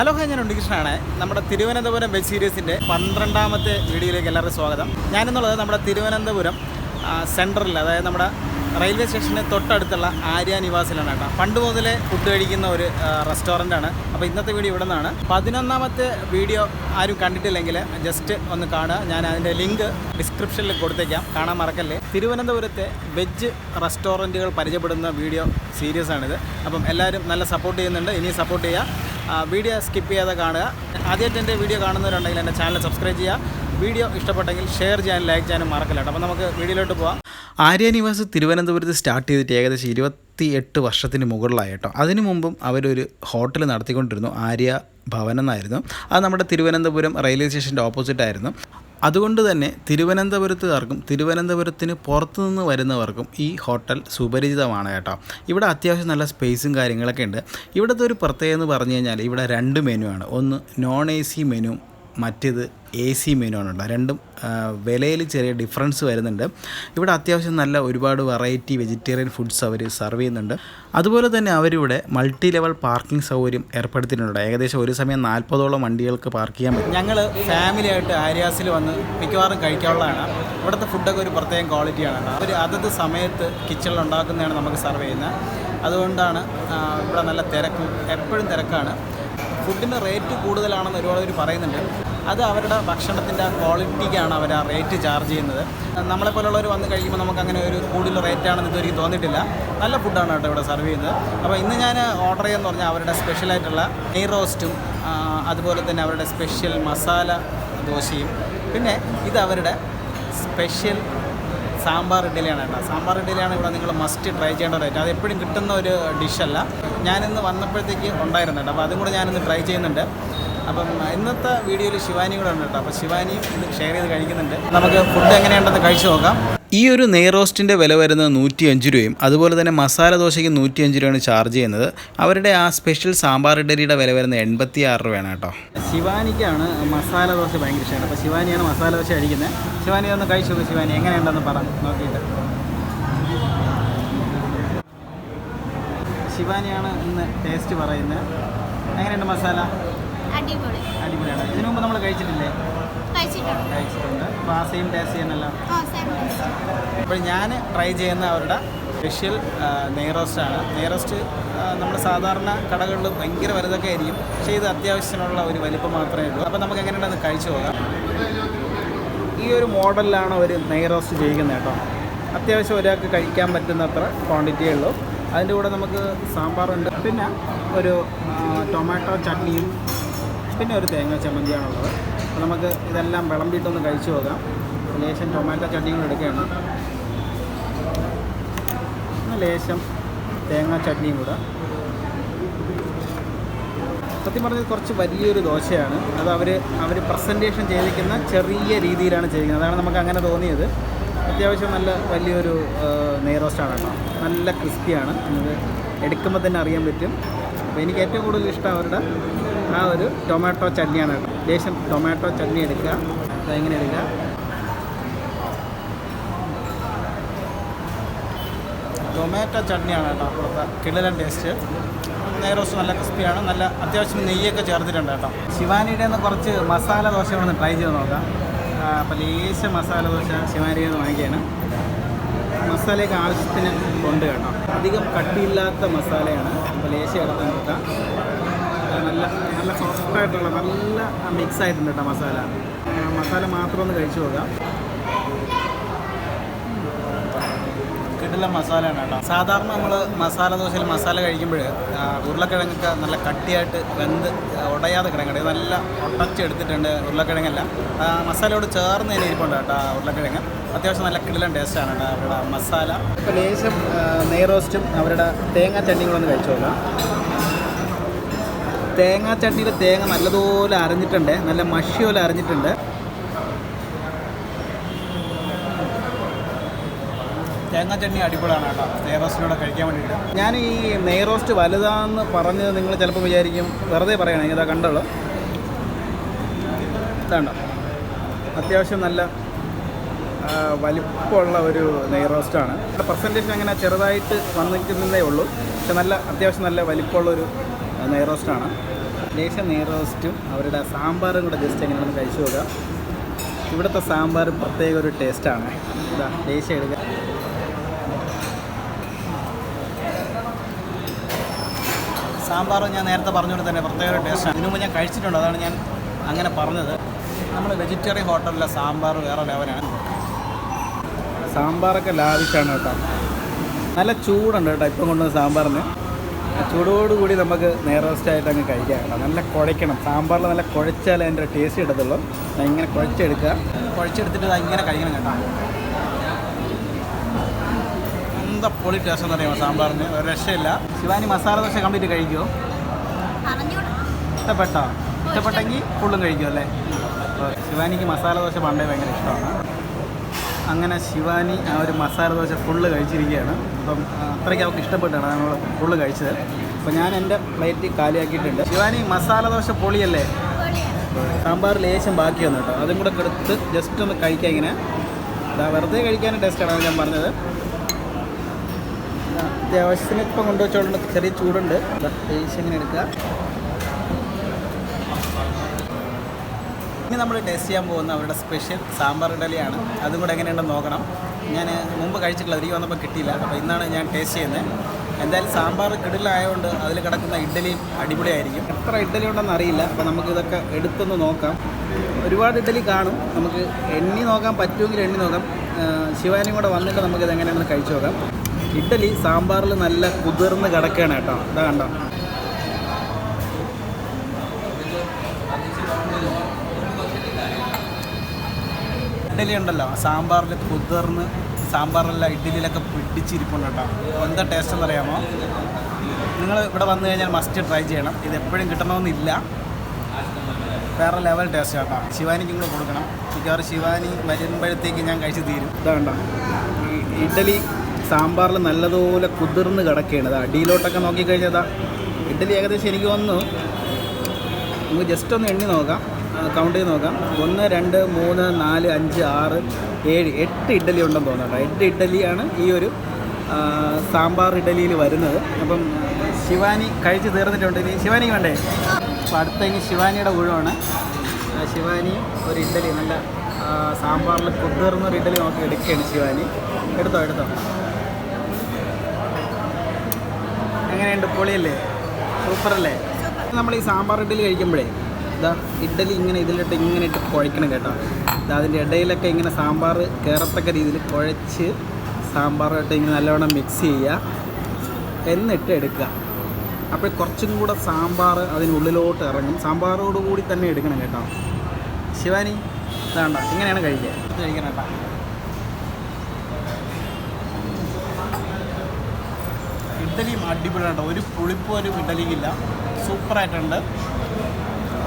Hello hi ഞാൻ ഉണ്ണികൃഷ്ണനാണ്. നമ്മുടെ Thiruvananthapuram web സീരീസിന്റെ പന്ത്രണ്ടാമത്തെ വീഡിയോയിലേക്ക് എല്ലാവരും സ്വാഗതം. ഞാനെന്നുള്ളത് നമ്മുടെ തിരുവനന്തപുരം സെന്ററിൽ അതായത് നമ്മുടെ റെയിൽവേ സ്റ്റേഷന് തൊട്ടടുത്തുള്ള ആര്യ നിവാസിലാണ് കേട്ടോ. പണ്ട് മുതലേ ഫുഡ് കഴിക്കുന്ന ഒരു റെസ്റ്റോറന്റ് ആണ്. അപ്പോൾ ഇന്നത്തെ വീഡിയോ ഇവിടെ നിന്നാണ്. പതിനൊന്നാമത്തെ വീഡിയോ ആരും കണ്ടിട്ടില്ലെങ്കിൽ ജസ്റ്റ് ഒന്ന് കാണുക. ഞാൻ അതിന്റെ ലിങ്ക് ഡിസ്ക്രിപ്ഷനിൽ കൊടുത്തേക്കാം. കാണാൻ മറക്കല്ലേ? തിരുവനന്തപുരത്തെ വെജ് റെസ്റ്റോറന്റുകൾ പരിചയപ്പെടുന്ന വീഡിയോ സീരിയസ് ആണിത് അപ്പം എല്ലാവരും നല്ല സപ്പോർട്ട് ചെയ്യുന്നുണ്ട്. ഇനിയും സപ്പോർട്ട് ചെയ്യുക വീഡിയോ സ്കിപ്പ് ചെയ്യാതെ കാണുക. ആദ്യമായിട്ട് എന്റെ വീഡിയോ കാണുന്നവരുണ്ടെങ്കിൽ എന്റെ ചാനൽ സബ്സ്ക്രൈബ് ചെയ്യുക. വീഡിയോ ഇഷ്ടപ്പെട്ടെങ്കിൽ ഷെയർ ചെയ്യാനും ലൈക്ക് ചെയ്യാനും മറക്കില്ല അപ്പോൾ നമുക്ക് വീഡിയോയിലോട്ട് പോവാം. ആര്യ നിവാസ് തിരുവനന്തപുരത്ത് സ്റ്റാർട്ട് ചെയ്തിട്ട് ഏകദേശം ഇരുപത്തി എട്ട് വർഷത്തിന് മുകളിലായിട്ടോ അതിനു മുമ്പും അവരൊരു ഹോട്ടൽ നടത്തിക്കൊണ്ടിരുന്നു. ആര്യ ഭവൻ എന്നായിരുന്നു. അത് നമ്മുടെ തിരുവനന്തപുരം റെയിൽവേ സ്റ്റേഷന്റെ ഓപ്പോസിറ്റ് ആയിരുന്നു. അതുകൊണ്ട് തന്നെ തിരുവനന്തപുരത്തുകാർക്കും തിരുവനന്തപുരത്തിന് പുറത്തുനിന്ന് വരുന്നവർക്കും ഈ ഹോട്ടൽ സുപരിചിതമാണ് കേട്ടോ. ഇവിടെ അത്യാവശ്യം നല്ല സ്പേസും കാര്യങ്ങളൊക്കെ ഉണ്ട്. ഇവിടുത്തെ ഒരു പ്രത്യേകത എന്ന് പറഞ്ഞു കഴിഞ്ഞാൽ ഇവിടെ രണ്ട് മെനു ആണ്. ഒന്ന് നോൺ എ സി മെനു മറ്റേത് എ സി ആണ്. രണ്ടും വിലയിൽ ചെറിയ ഡിഫറൻസ് വരുന്നുണ്ട്. ഇവിടെ അത്യാവശ്യം നല്ല ഒരുപാട് വെറൈറ്റി വെജിറ്റേറിയൻ ഫുഡ്സ് അവർ സെർവ് ചെയ്യുന്നുണ്ട്. അതുപോലെ തന്നെ അവരിവിടെ മൾട്ടി ലെവൽ പാർക്കിംഗ് സൗകര്യം ഏർപ്പെടുത്തിയിട്ടുണ്ട്. ഏകദേശം ഒരു സമയം നാൽപ്പതോളം വണ്ടികൾക്ക് പാർക്ക് ചെയ്യാൻ പറ്റും. ഞങ്ങൾ ഫാമിലി ആയിട്ട് ആര്യാസിൽ വന്ന് മിക്കവാറും കഴിക്കാനുള്ളതാണ് ഇവിടുത്തെ ഫുഡൊക്കെ ഒരു പ്രത്യേകം ക്വാളിറ്റിയാണ് അവർ അതത് സമയത്ത് കിച്ചണിൽ ഉണ്ടാക്കുന്നതാണ് നമുക്ക് സെർവ് ചെയ്യുന്നത്. അതുകൊണ്ടാണ് ഇവിടെ നല്ല തിരക്കും എപ്പോഴും തിരക്കാണ്. ഫുഡിന് റേറ്റ് കൂടുതലാണെന്ന് ഒരുപാട് പേര് പറയുന്നുണ്ട്. അത് അവരുടെ ഭക്ഷണത്തിന്റെ ക്വാളിറ്റിക്കാണ് അവർ ആ റേറ്റ് ചാർജ് ചെയ്യുന്നത്. നമ്മളെ പോലുള്ളവർ വന്ന് കഴിക്കുമ്പോൾ നമുക്ക് അങ്ങനെ ഒരു കൂടുതൽ റേറ്റ് ആണെന്ന് ഇതുവരെയും തോന്നിയിട്ടില്ല. നല്ല ഫുഡാണ് കേട്ടോ ഇവിടെ സെർവ് ചെയ്യുന്നത്. അപ്പോൾ ഇന്ന് ഞാൻ ഓർഡർ ചെയ്യുമെന്ന് പറഞ്ഞാൽ അവരുടെ സ്പെഷ്യലായിട്ടുള്ള നെയ് റോസ്റ്റും അതുപോലെ തന്നെ അവരുടെ സ്പെഷ്യൽ മസാല ദോശയും. പിന്നെ ഇത് അവരുടെ സ്പെഷ്യൽ സാമ്പാർ ഇഡ്ഡലിയാണ് കേട്ടോ. സാമ്പാർ ഇഡ്ഡലിയാണ് ഇവിടെ നിങ്ങൾ മസ്റ്റ് ട്രൈ ചെയ്യേണ്ട ഒരു ഐറ്റം അത് എപ്പോഴും കിട്ടുന്ന ഒരു ഡിഷല്ല ഞാനിന്ന് വന്നപ്പോഴത്തേക്ക് ഉണ്ടായിരുന്നു കേട്ടോ. അപ്പോൾ അതും കൂടെ ഞാനിന്ന് ട്രൈ ചെയ്യുന്നുണ്ട്. അപ്പം ഇന്നത്തെ വീഡിയോയിൽ ശിവാനി കൂടെ ഉണ്ട് കേട്ടോ. അപ്പോൾ ശിവാനിയും ഇത് ഷെയർ ചെയ്ത് കഴിക്കുന്നുണ്ട്. നമുക്ക് ഫുഡ് എങ്ങനെയുണ്ടെന്ന് കഴിച്ചു നോക്കാം. ഈ ഒരു നെയ് റോസ്റ്റിന്റെ വില വരുന്നത് നൂറ്റി അഞ്ച് രൂപയും അതുപോലെ തന്നെ മസാല ദോശയ്ക്ക് നൂറ്റി അഞ്ച് രൂപയാണ് ചാർജ് ചെയ്യുന്നത്. അവരുടെ ആ സ്പെഷ്യൽ സാമ്പാർ ഇഡലിയുടെ വില വരുന്നത് എൺപത്തി ആറ് രൂപയാണ് കേട്ടോ. ശിവാനിക്കാണ് മസാല ദോശ ഭയങ്കര ഇഷ്ടമാണ് അപ്പോൾ ശിവാനിയാണ് മസാല ദോശ അടിക്കുന്നത്. ശിവാനി ഒന്ന് കഴിച്ചു ശിവാനി എങ്ങനെയുണ്ടെന്ന് പറ നോക്കിയിട്ട്. ശിവാനിയാണ് ഇന്ന് ടേസ്റ്റ് പറയുന്നത്. എങ്ങനെയുണ്ട് മസാല? അടിപൊളി. അടിപൊളിയാണ്. ഇതിനു മുമ്പ് നമ്മൾ കഴിച്ചിട്ടില്ലേ? കഴിച്ചിട്ടുണ്ട്. കഴിച്ചിട്ടുണ്ട്. അപ്പോൾ ആ സെയിം ടേസ്റ്റ് ചെയ്യാനല്ല ആ സെയിം ടേസ്റ്റ് അപ്പോൾ ഞാൻ ട്രൈ ചെയ്യുന്ന അവരുടെ സ്പെഷ്യൽ നെയ്റോസ്റ്റ് ആണ്. നെയ്റോസ്റ്റ് നമ്മൾ സാധാരണ കടകളിൽ ഭയങ്കര വലുതൊക്കെ ആയിരിക്കും. പക്ഷേ ഇത് അത്യാവശ്യത്തിനുള്ള ഒരു വലിപ്പം മാത്രമേ ഉള്ളൂ. അപ്പോൾ നമുക്ക് എങ്ങനെയുണ്ടെന്ന് കഴിച്ചു പോകാം ഈ ഒരു മോഡലിലാണ് അവർ നെയ്റോസ്റ്റ് ചെയ്യുന്നത് കേട്ടോ. അത്യാവശ്യം ഒരാൾക്ക് കഴിക്കാൻ പറ്റുന്നത്ര ക്വാണ്ടിറ്റിയേ ഉള്ളൂ. അതിന്റെ കൂടെ നമുക്ക് സാമ്പാറുണ്ട്. പിന്നെ ഒരു ടൊമാറ്റോ ചട്നിയും പിന്നെ ഒരു തേങ്ങ ചമ്മന്തിയാണുള്ളത്. അപ്പോൾ നമുക്ക് ഇതെല്ലാം വിളമ്പിയിട്ടൊന്ന് കഴിച്ചു നോക്കാം. ലേശം ടൊമാറ്റോ ചട്നിയും എടുക്കുകയാണ്. ലേശം തേങ്ങാ ചട്നിയും കൂടെ. സത്യം പറഞ്ഞത് കുറച്ച് വലിയൊരു ദോശയാണ്. അത് അവർ അവർ പ്രസന്റേഷൻ ചെയ്തിരിക്കുന്ന ചെറിയ രീതിയിലാണ് ചെയ്തിരിക്കുന്നത്. അതാണ് നമുക്ക് അങ്ങനെ തോന്നിയത്. അത്യാവശ്യം നല്ല വലിയൊരു നെയ്റോസ്റ്റാണ് കേട്ടോ. നല്ല ക്രിസ്പിയാണ്. നമുക്ക് എടുക്കുമ്പോൾ തന്നെ അറിയാൻ പറ്റും. അപ്പോൾ എനിക്ക് ഏറ്റവും കൂടുതൽ ഇഷ്ടം അവരുടെ ആ ഒരു ടൊമാറ്റോ ചട്നിയാണ് കേട്ടോ. ലേശം ടൊമാറ്റോ ചട്നി എടുക്കുക. അതെങ്ങനെ എടുക്കുക. ടൊമാറ്റോ ചട്നിയാണ് കേട്ടോ അപ്പുറത്തെ കിളിലൻ ടേസ്റ്റ് നെയ് റോസ്റ്റ് നല്ല ക്രിസ്പിയാണ്. നല്ല അത്യാവശ്യം നെയ്യൊക്കെ ചേർത്തിട്ടുണ്ട് കേട്ടോ. ശിവാനിയുടെ നിന്ന് കുറച്ച് മസാല ദോശ ഒന്ന് ട്രൈ ചെയ്ത് നോക്കാം. അപ്പോൾ ലേശ മസാല ദോശ ശിവാനിയുടെ നിന്ന് വാങ്ങിക്കുകയാണ്. മസാലയൊക്കെ ആവശ്യത്തിന് കൊണ്ട് കേട്ടോ. അധികം കട്ടിയില്ലാത്ത മസാലയാണ്. അപ്പോൾ ലേശം എടുത്ത് നോക്കാം. നല്ല നല്ല സോഫ്റ്റായിട്ടുള്ള നല്ല മിക്സ് ആയിട്ടുണ്ട് കേട്ടോ മസാല. മസാല മാത്രം ഒന്ന് കഴിച്ചു നോക്കാം. കിട്ടുന്ന മസാലയാണ് കേട്ടോ സാധാരണ നമ്മൾ മസാല ദോശയിൽ മസാല കഴിക്കുമ്പോൾ ഉരുളക്കിഴങ്ങൊക്കെ നല്ല കട്ടിയായിട്ട് വെന്ത് ഉടയാതെ കിടങ്ങട്ടെ നല്ല ഒട്ടച്ചെടുത്തിട്ടുണ്ട് ഉരുളക്കിഴങ്ങല്ല. മസാലയോട് ചേർന്ന് തന്നെ ഇരിപ്പുണ്ട് കേട്ടോ ആ ഉരുളക്കിഴങ്ങ്. അത്യാവശ്യം നല്ല കിടിലൻ ടേസ്റ്റാണ് കേട്ടോ അവരുടെ മസാല. ഇപ്പോൾ ലേശം നെയ് റോസ്റ്റും അവരുടെ തേങ്ങ ചട്ടിയും കൂടെ ഒന്ന് കഴിച്ചു നോക്കാം. തേങ്ങാ ചട്നിയിൽ തേങ്ങ നല്ലതുപോലെ അരഞ്ഞിട്ടുണ്ട്. നല്ല മഷി പോലെ അരഞ്ഞിട്ടുണ്ട്. തേങ്ങാ ചട്നി അടിപൊളിയാണ് കേട്ടോ. നെയ് റോസ്റ്റിലൂടെ കഴിക്കാൻ വേണ്ടിയിട്ട്. ഞാൻ ഈ നെയ് റോസ്റ്റ് വലുതാന്ന് പറഞ്ഞത് നിങ്ങൾ ചിലപ്പോൾ വിചാരിക്കും. വെറുതെ പറയണം. ഇതാ കണ്ടുള്ളു. ഇതാണ്ടോ? അത്യാവശ്യം നല്ല വലിപ്പമുള്ള ഒരു നെയ് റോസ്റ്റാണ്. പെർസെന്റേജ് അങ്ങനെ ചെറുതായിട്ട് വന്നിരിക്കുന്നതേ ഉള്ളൂ. പക്ഷെ നല്ല അത്യാവശ്യം നല്ല വലിപ്പമുള്ളൊരു നെയ് റോസ്റ്റാണ്. ലേശം നെയ്റോസ്റ്റും അവരുടെ സാമ്പാറും കൂടെ ജസ്റ്റ് എങ്ങനെ എങ്ങനെയാണെന്ന് കഴിച്ചു നോക്കാം. ഇവിടുത്തെ സാമ്പാർ പ്രത്യേക ഒരു ടേസ്റ്റാണ് ഇതാ ലേശം എടുക്കുക സാമ്പാർ ഞാൻ നേരത്തെ പറഞ്ഞുകൊണ്ട് തന്നെ പ്രത്യേക ഒരു ടേസ്റ്റാണ് ഇതിനു മുമ്പ് ഞാൻ കഴിച്ചിട്ടുണ്ട് അതാണ് ഞാൻ അങ്ങനെ പറഞ്ഞത്. നമ്മൾ വെജിറ്റേറിയൻ ഹോട്ടലിലെ സാമ്പാർ വേറെ ലെവലാണ് സാമ്പാറൊക്കെ ലാവിഷാണ് കേട്ടോ. നല്ല ചൂടുണ്ട് കേട്ടോ ഇപ്പം കൊണ്ടുവന്ന സാമ്പാറിന്. ചൂടോടുകൂടി നമുക്ക് നേരോസ്റ്റായിട്ട് അങ്ങ് കഴിക്കാം നല്ല കുഴയ്ക്കണം. സാമ്പാറിൽ നല്ല കുഴച്ചാലേ അതിന്റെ ടേസ്റ്റ് ഇടത്തുള്ളൂ ഞാൻ ഇങ്ങനെ കുഴച്ചെടുക്കുക. കുഴച്ചെടുത്തിട്ട് ദാ ഇങ്ങനെ കഴിക്കണം കേട്ടോ. എന്താ പൊളി ടേസ്റ്റ് എന്ന് പറയുമ്പോൾ സാമ്പാറിന്? ഒരു രക്ഷയില്ല. ശിവാനി മസാല ദോശ കംപ്ലീറ്റ് കഴിക്കുമോ ഇഷ്ടപ്പെട്ടോ? ഇഷ്ടപ്പെട്ടെങ്കിൽ ഫുള്ളും കഴിക്കുമല്ലേ ശിവാനിക്ക് മസാല ദോശ പണ്ടേ ഭയങ്കര ഇഷ്ടമാണ്. അങ്ങനെ ശിവാനി ആ ഒരു മസാല ദോശ ഫുള്ള് കഴിച്ചിരിക്കുകയാണ്. അപ്പം അത്രയ്ക്ക് അവൾക്ക് ഇഷ്ടപ്പെട്ടാണ് നമ്മൾ ഫുള്ള് കഴിച്ചത്. അപ്പം ഞാൻ എന്റെ പ്ലേറ്റ് കാലിയാക്കിയിട്ടുണ്ട്. ശിവാനി മസാല ദോശ പൊളിയല്ലേ? സാമ്പാർ ലേശം ബാക്കി വന്നു കേട്ടോ. അതും കൂടെ കെടുത്ത് ജസ്റ്റ് ഒന്ന് കഴിക്കാം ഇങ്ങനെ. അതാ വെറുതെ കഴിക്കാൻ ടേസ്റ്റാണ് ഞാൻ പറഞ്ഞത്. അത്യാവശ്യത്തിന് ഇപ്പം കൊണ്ടുവച്ചോണ്ട് ചെറിയ ചൂടുണ്ട്. ലേശം ഇങ്ങനെ എടുക്കുക. ഇനി നമ്മൾ ടേസ്റ്റ് ചെയ്യാൻ പോകുന്ന അവരുടെ സ്പെഷ്യൽ സാമ്പാർ ഇഡലിയാണ്. അതും കൂടെ എങ്ങനെയുണ്ടെന്ന് നോക്കണം. ഞാൻ മുമ്പ് കഴിച്ചിട്ടില്ല അതിലേക്ക് വന്നപ്പോൾ കിട്ടിയില്ല. അപ്പോൾ ഇന്നാണ് ഞാൻ ടേസ്റ്റ് ചെയ്യുന്നത്. എന്തായാലും സാമ്പാർ കിടിലായതുകൊണ്ട് അതിൽ കിടക്കുന്ന ഇഡ്ഡലിയും അടിപൊളിയായിരിക്കും. എത്ര ഇഡ്ഡലി ഉണ്ടെന്ന് അറിയില്ല. അപ്പോൾ നമുക്ക് ഇതൊക്കെ എടുത്തൊന്ന് നോക്കാം. ഒരുപാട് ഇഡ്ഡലി കാണും. നമുക്ക് എണ്ണി നോക്കാൻ പറ്റുമെങ്കിൽ എണ്ണി നോക്കാം. ശിവാനും കൂടെ വന്നിട്ട് നമുക്കിത് എങ്ങനെയാണെന്ന് കഴിച്ചു നോക്കാം. ഇഡ്ഡലി സാമ്പാറിൽ നല്ല കുതിർന്ന് കിടക്കുകയാണ് കേട്ടോ. ഇതാ കണ്ടോ? ഇഡ്ഡലി ഉണ്ടല്ലോ. സാമ്പാറിൽ കുതിർന്ന് സാമ്പാറിലെല്ലാം ഇഡ്ഡലിയിലൊക്കെ പിടിച്ചിരിപ്പുണ്ട് കേട്ടോ. എന്താ ടേസ്റ്റ് എന്നറിയാമോ നിങ്ങൾ ഇവിടെ വന്നു കഴിഞ്ഞാൽ മസ്റ്റ് ട്രൈ ചെയ്യണം. ഇത് എപ്പോഴും കിട്ടണമെന്നില്ല. വേറെ ലെവൽ ടേസ്റ്റ് കേട്ടോ. ശിവാനിക്കും കൂടെ കൊടുക്കണം. മിക്കവാറും ശിവാനി വരുമ്പോഴത്തേക്ക് ഞാൻ കഴിച്ച് തീരും. ഈ ഇഡ്ഡലി സാമ്പാറിൽ നല്ലതുപോലെ കുതിർന്ന് കിടക്കുകയാണ്. ഇതാ അടിയിലോട്ടൊക്കെ നോക്കിക്കഴിഞ്ഞാൽ ഇതാ ഇഡ്ഡലി ഏകദേശം എനിക്ക് വന്നു നമുക്ക് ജസ്റ്റ് ഒന്ന് എണ്ണി നോക്കാം. കൗണ്ട് ചെയ്ത് നോക്കാം. ഒന്ന് രണ്ട് മൂന്ന് നാല് അഞ്ച് ആറ് ഏഴ് എട്ട് ഇഡ്ഡലി ഉണ്ടെന്ന് തോന്നുന്നു കേട്ടോ. എട്ട് ഇഡ്ഡലിയാണ് ഈ ഒരു സാമ്പാർ ഇഡ്ഡലിയിൽ വരുന്നത്. അപ്പം ശിവാനി കഴിച്ച് തീർന്നിട്ടുണ്ട്. ഇനി ശിവാനിക്ക് വേണ്ടേ? അപ്പോൾ അടുത്ത ഇനി ശിവാനിയുടെ ഊഴമാണ്. ശിവാനി ഒരു ഇഡ്ഡലി നല്ല സാമ്പാറിൽ കുതിർന്ന ഒരു ഇഡ്ഡലി നോക്കി എടുക്കുകയാണ് ശിവാനി. എടുത്തോ എടുത്തോ. എങ്ങനെയുണ്ട്? പൊളിയല്ലേ? സൂപ്പറല്ലേ? നമ്മൾ ഈ സാമ്പാർ ഇഡ്ഡലി കഴിക്കുമ്പോഴേ ഇതാ ഇഡ്ഡലി ഇങ്ങനെ ഇതിലിട്ട് ഇങ്ങനെ ഇട്ട് കുഴക്കണം കേട്ടോ. ഇതാ അതിന്റെ ഇടയിലൊക്കെ ഇങ്ങനെ സാമ്പാർ കയറത്തക്ക രീതിയിൽ കുഴച്ച് സാമ്പാറായിട്ട് ഇങ്ങനെ നല്ലവണ്ണം മിക്സ് ചെയ്യുക. എന്നിട്ട് എടുക്കുക. അപ്പോൾ കുറച്ചും കൂടെ സാമ്പാർ അതിനുള്ളിലോട്ട് ഇറങ്ങും. സാമ്പാറോട് കൂടി തന്നെ എടുക്കണം കേട്ടോ. ശിവാനി ഇതാണ്ട ഇങ്ങനെയാണ് കഴിക്കുക. കഴിക്കണം കേട്ടോ. ഇഡ്ഡലിയും അടിപൊളിയാണ് കേട്ടോ. ഒരു പുളിപ്പ് ഒരു ഇഡ്ഡലിക്കില്ല. സൂപ്പറായിട്ടുണ്ട്.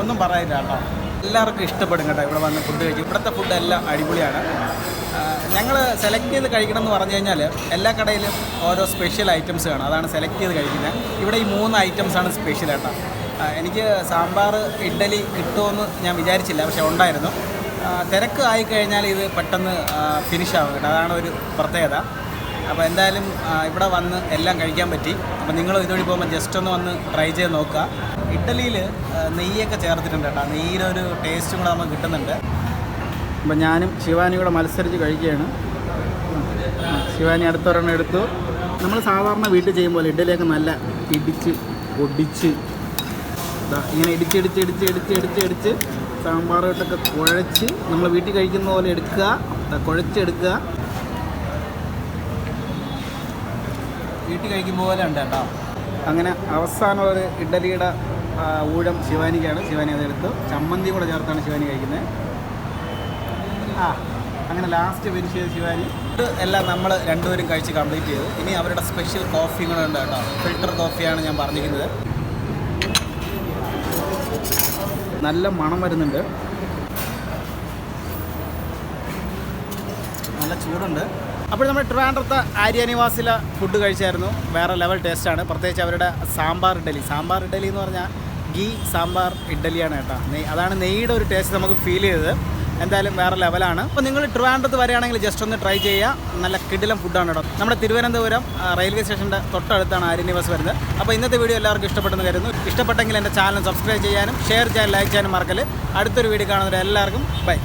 ഒന്നും പറയില്ല കേട്ടോ. എല്ലാവർക്കും ഇഷ്ടപ്പെടും കേട്ടോ ഇവിടെ വന്ന് ഫുഡ് കഴിക്കും ഇവിടുത്തെ ഫുഡ് എല്ലാം അടിപൊളിയാണ്. ഞങ്ങൾ സെലക്ട് ചെയ്ത് കഴിക്കണം എന്ന് പറഞ്ഞു കഴിഞ്ഞാൽ എല്ലാ കടയിലും ഓരോ സ്പെഷ്യൽ ഐറ്റംസ് കാണും അതാണ് സെലക്ട് ചെയ്ത് കഴിക്കുന്നത്. ഇവിടെ ഈ മൂന്ന് ഐറ്റംസാണ് സ്പെഷ്യൽ കേട്ടോ എനിക്ക് സാമ്പാർ ഇഡ്ഡലി കിട്ടുമെന്ന് ഞാൻ വിചാരിച്ചില്ല പക്ഷേ ഉണ്ടായിരുന്നു. തിരക്ക് ആയിക്കഴിഞ്ഞാൽ ഇത് പെട്ടെന്ന് ഫിനിഷ് ആവും കേട്ടോ. അതാണ് ഒരു പ്രത്യേകത. അപ്പോൾ എന്തായാലും ഇവിടെ വന്ന് എല്ലാം കഴിക്കാൻ പറ്റി. അപ്പോൾ നിങ്ങൾ ഇതുവഴി പോകുമ്പോൾ ജസ്റ്റ് ഒന്ന് വന്ന് ട്രൈ ചെയ്ത് നോക്കുക. ഇഡ്ഡലിയിൽ നെയ്യൊക്കെ ചേർത്തിട്ടുണ്ട് കേട്ടോ. നെയ്യിലൊരു ടേസ്റ്റും കൂടെ നമുക്ക് കിട്ടുന്നുണ്ട്. അപ്പോൾ ഞാനും ശിവാനി കൂടെ മത്സരിച്ച് കഴിക്കുകയാണ്. ശിവാനി അടുത്തൊരെണ്ണം എടുത്തു. നമ്മൾ സാധാരണ വീട്ടിൽ ചെയ്യുമ്പോൾ ഇഡ്ഡലിയൊക്കെ നല്ല ഇടിച്ച് ഒടിച്ച് ഇങ്ങനെ ഇടിച്ചിടിച്ച് ഇടിച്ച് ഇടിച്ച് ഇടിച്ച് ഇടിച്ച് സാമ്പാറായിട്ടൊക്കെ കുഴച്ച് നമ്മൾ വീട്ടിൽ കഴിക്കുന്ന പോലെ എടുക്കുക. കുഴച്ചെടുക്കുക. വീട്ടിൽ കഴിക്കുമ്പോൾ പോലെ ഉണ്ട് കേട്ടോ. അങ്ങനെ അവസാനം ആ, ഊഴം ശിവാനിക്കാണ്. ശിവാനി അതെടുത്തു. ചമ്മന്തി കൂടെ ചേർത്താണ് ശിവാനി കഴിക്കുന്നത്. ആ അങ്ങനെ ലാസ്റ്റ് ചെയ്ത് ശിവാനി. ഇത് എല്ലാം നമ്മൾ രണ്ടുപേരും കഴിച്ച് കംപ്ലീറ്റ് ചെയ്തു. ഇനി അവരുടെ സ്പെഷ്യൽ കോഫി കൂടെ ഉണ്ട് കേട്ടോ. ഫിൽട്ടർ കോഫിയാണ് ഞാൻ പറഞ്ഞിരിക്കുന്നത്. നല്ല മണം വരുന്നുണ്ട്. നല്ല ചൂടുണ്ട്. അപ്പോൾ നമ്മൾ ട്രിവാൻഡ്രത്തെ ആര്യ നിവാസിലെ ഫുഡ് കഴിച്ചായിരുന്നു. വേറെ ലെവൽ ടേസ്റ്റാണ് പ്രത്യേകിച്ച് അവരുടെ സാമ്പാർ ഇഡലി. സാമ്പാർ ഇഡലി എന്ന് പറഞ്ഞാൽ ഗീ സാമ്പാർ ഇഡലിയാണ് കേട്ടോ. നെയ് അതാണ് നെയ്യുടെ ഒരു ടേസ്റ്റ് നമുക്ക് ഫീൽ ചെയ്തത്. എന്തായാലും വേറെ ലെവലാണ് അപ്പോൾ നിങ്ങൾ ട്രിവാൻഡ്രത്ത് വരികയാണെങ്കിൽ ജസ്റ്റ് ഒന്ന് ട്രൈ ചെയ്യുക. നല്ല കിടിലം ഫുഡാണ് കേട്ടോ. നമ്മുടെ തിരുവനന്തപുരം റെയിൽവേ സ്റ്റേഷന്റെ തൊട്ടടുത്താണ് ആര്യനിവാസ് വരുന്നത്. അപ്പോൾ ഇന്നത്തെ വീഡിയോ എല്ലാവർക്കും ഇഷ്ടപ്പെട്ടെന്ന് കരുതുന്നു. ഇഷ്ടപ്പെട്ടെങ്കിൽ എന്റെ ചാനൽ സബ്സ്ക്രൈബ് ചെയ്യാനും ഷെയർ ചെയ്യാനും ലൈക്ക് ചെയ്യാനും മറക്കൽ അടുത്തൊരു വീഡിയോ കാണുന്നവരെ എല്ലാവർക്കും ബൈ